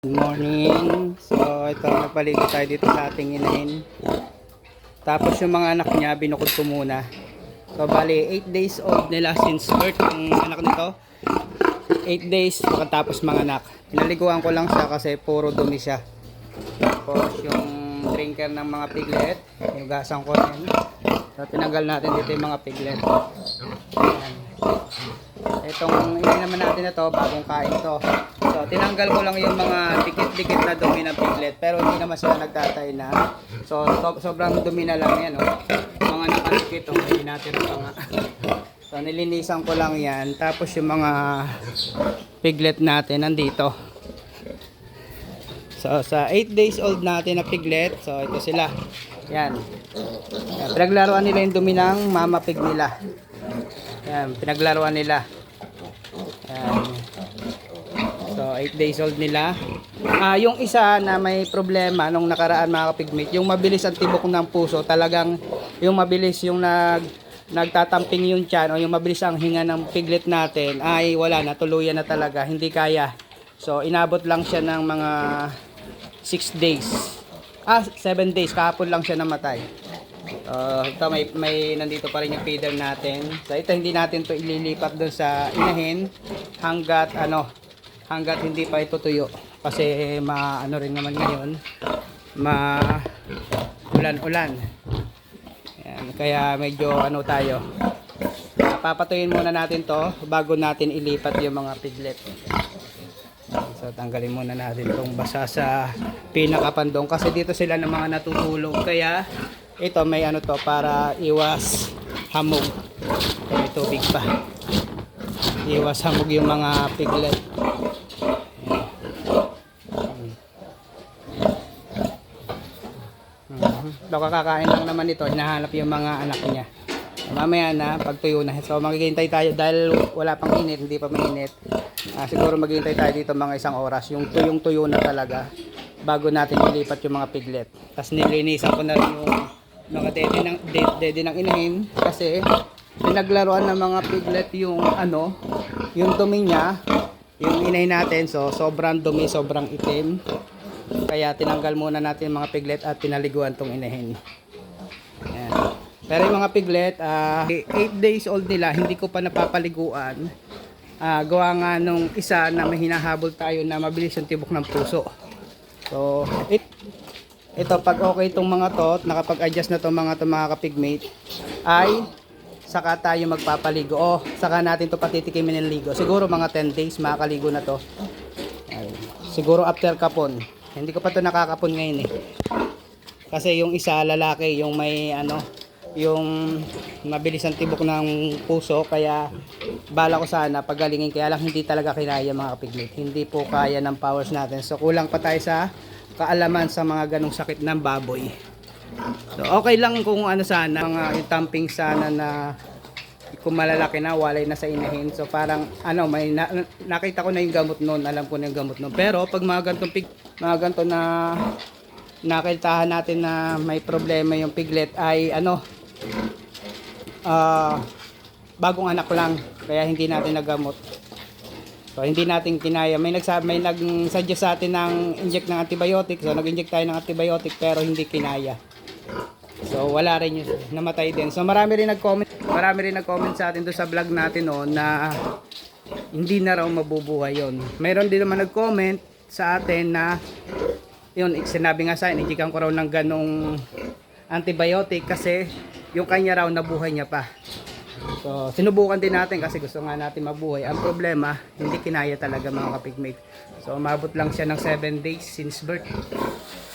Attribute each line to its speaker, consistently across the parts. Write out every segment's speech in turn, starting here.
Speaker 1: Good morning. So, ito, nagpaligid tayo dito sa ating inahin. Tapos yung mga anak niya, binukod ko muna. So, bali, 8 days old nila since birth yung anak nito. 8 days, pagkatapos mga anak. Pinaliguan ko lang siya kasi puro dumi siya. Tapos yung drinker ng mga piglet, yung gasang ko rin. So, tinanggal natin dito yung mga piglet. Ayan. Itong ini naman natin na to, bagong kain to. So, tinanggal ko lang yung mga dikit-dikit na dumi ng piglet. Pero hindi naman sila nagtatay na. So, so sobrang dumi na lang yan. Oh. Mga nakadikit, oh, hindi natin pa nga. So, nilinisan ko lang yan. Tapos yung mga piglet natin nandito. So, sa 8 days old natin na piglet, so ito sila. Yan. Yan. Pinaglaruan nila yung dumi ng mama pig nila. Yan, pinaglaruan nila. Yan. So, 8 days old nila. Ah, yung isa na may problema nung nakaraan mga kapigmate, yung mabilis ang tibok ng puso, talagang yung mabilis yung nag nagtatamping yung tiyan o yung mabilis ang hinga ng piglet natin ay wala na, tuluyan na talaga, hindi kaya. So, inabot lang siya ng mga 6 days. Ah, 7 days, kahapon lang siya namatay. Uh, ito may, may nandito pa rin yung feeder natin. So ito hindi natin to ililipat doon sa inahin hanggat ano hanggat hindi pa ito tuyo kasi maano rin naman ngayon ma ulan-ulan. Kaya medyo ano tayo. Papatuyin muna natin to bago natin ilipat yung mga piglet. So tanggalin muna natin itong basa sa pinakapandong kasi dito sila ng mga natutulog kaya ito may ano to para iwas hamog. May tubig pa. Iwas hamog yung mga piglet. Daw kakakain lang naman ito, hinahanap yung mga anak niya. Mamaya na, pagtuyo na. So maghihintay tayo dahil wala pang init, hindi pa mainit. Ah, siguro maghihintay tayo dito mga isang oras. Yung tuyong-tuyo na talaga bago natin ilipat yung mga piglet. Tapos nilinisan ko na rin yung mga dede ng, de- dede ng inahin kasi pinaglaruan ng mga piglet yung ano, yung dumi niya, yung inahin natin. So sobrang dumi, sobrang itim. Kaya tinanggal muna natin mga piglet at pinaliguan tong inahin. Ayan. Pero yung mga piglet, 8 days old nila, hindi ko pa napapaliguan. Ah, gawa nga nung isa na may hinahabol tayo na mabilis yung tibok ng puso. So, it, ito pag okay itong mga to, nakapag-adjust na itong mga to mga kapigmate, ay saka tayo magpapaligo. O, saka natin to patitikimin ng ligo. Siguro mga 10 days makakaligo na to. Siguro after kapon. Hindi ko pa to nakakapon ngayon eh. Kasi yung isa lalaki, yung may ano, yung mabilis ang tibok ng puso kaya bala ko sana pagalingin. Kaya lang hindi talaga kinaya mga kapiglit. Hindi po kaya ng powers natin. So kulang pa tayo sa kaalaman sa mga ganong sakit ng baboy. So okay lang kung ano sana mga yung tamping sana na kung malalaki na walay na sa inahin. So parang ano may na, nakita ko na yung gamot noon alam ko na yung gamot noon. Pero pag mga gantong pig mga ganto na nakiltahan natin na may problema yung piglet ay ano ah bagong anak lang. Kaya hindi natin nagamot. So hindi natin kinaya. May nagsabi may nag-suggest sa atin ng inject ng antibiotic. So nag-inject tayo ng antibiotic pero hindi kinaya so wala rin yun namatay din so marami rin nag-comment marami rin nag-comment sa atin doon sa vlog natin no na hindi na raw mabubuhay yon mayroon din naman nag-comment sa atin na yun, sinabi nga sa akin, ijikan ko raw ng ganong antibiotic kasi yung kanya raw nabuhay niya pa. So, sinubukan din natin kasi gusto nga natin mabuhay. Ang problema, hindi kinaya talaga mga kapigmate. So, umabot lang siya ng 7 days since birth.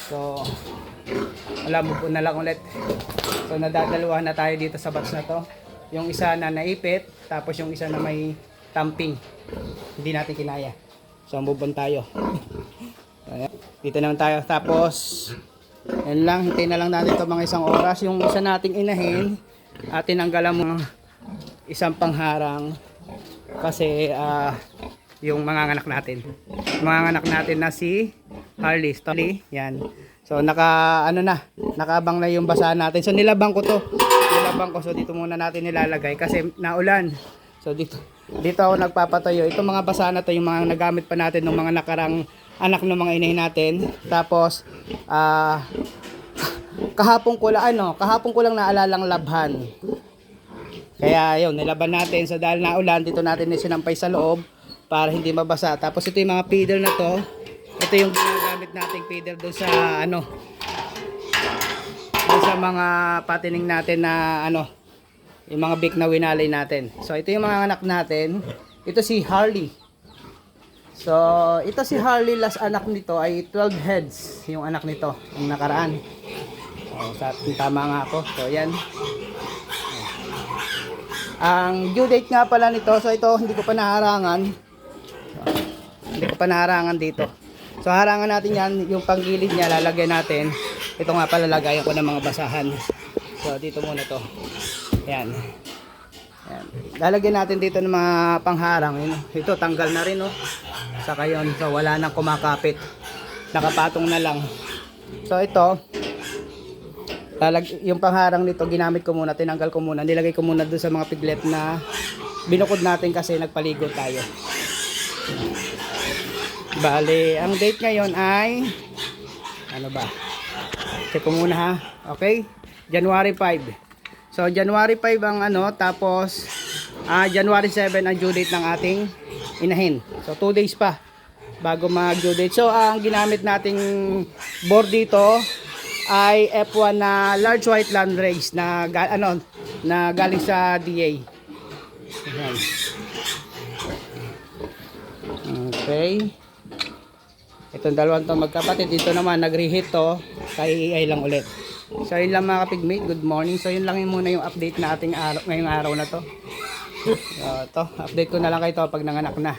Speaker 1: So, wala mo po na lang ulit. So, nadadalawa na tayo dito sa batch na to. Yung isa na naipit, tapos yung isa na may tamping. Hindi natin kinaya. So, move tayo. Dito naman tayo. Tapos, yan lang. Hintayin na lang natin ito mga isang oras. Yung isa nating inahin, at tinanggalan mo isang pangharang kasi ah, yung mga anak natin. Mga anak natin na si Harley. Stolly. Yan. So, naka, ano na, nakabang na yung basa natin. So, nilabang ko to. Nilabang ko. So, dito muna natin nilalagay kasi naulan. So, dito, dito ako nagpapatayo. Itong mga basa na to, yung mga nagamit pa natin ng mga nakarang anak ng mga inahin natin. Tapos, ah, kahapon ko lang, ano, kahapon ko lang naalalang labhan. Kaya yun, nilaban natin. So dahil naulan, dito natin sinampay sa loob para hindi mabasa. Tapos ito yung mga feeder na to. Ito yung ginagamit nating feeder doon sa ano, doon sa mga patining natin na ano, yung mga big na winalay natin. So ito yung mga anak natin. Ito si Harley. So ito si Harley, last anak nito ay 12 heads yung anak nito, yung nakaraan. So, sa tama nga ako. So yan. Ang due date nga pala nito, so ito hindi ko pa naharangan. Hindi ko pa naharangan dito. So harangan natin yan, yung panggilid niya lalagyan natin. Ito nga pala lagayan ko ng mga basahan. So dito muna to. Yan. Yan. Lalagyan natin dito ng mga pangharang. Ito tanggal na rin oh. Saka yun, so wala nang kumakapit. Nakapatong na lang. So ito, Talag, yung pangharang nito, ginamit ko muna, tinanggal ko muna, nilagay ko muna doon sa mga piglet na binukod natin kasi nagpaligo tayo. Bale, ang date ngayon ay, ano ba? Check muna ha, okay? January 5. So, January 5 ang ano, tapos, ah January 7 ang due date ng ating inahin. So, 2 days pa bago mag due date. So, ang ginamit nating board dito, ay F1 na large white land race na ano na galing sa DA. Ayan. Okay. Itong dalawang to magkapatid dito naman nag-reheat to kay lang ulit. So yun lang mga kapigmate, good morning. So yun lang yung muna yung update na ating araw, ngayong araw na to. So, to, update ko na lang kayo to pag nanganak na.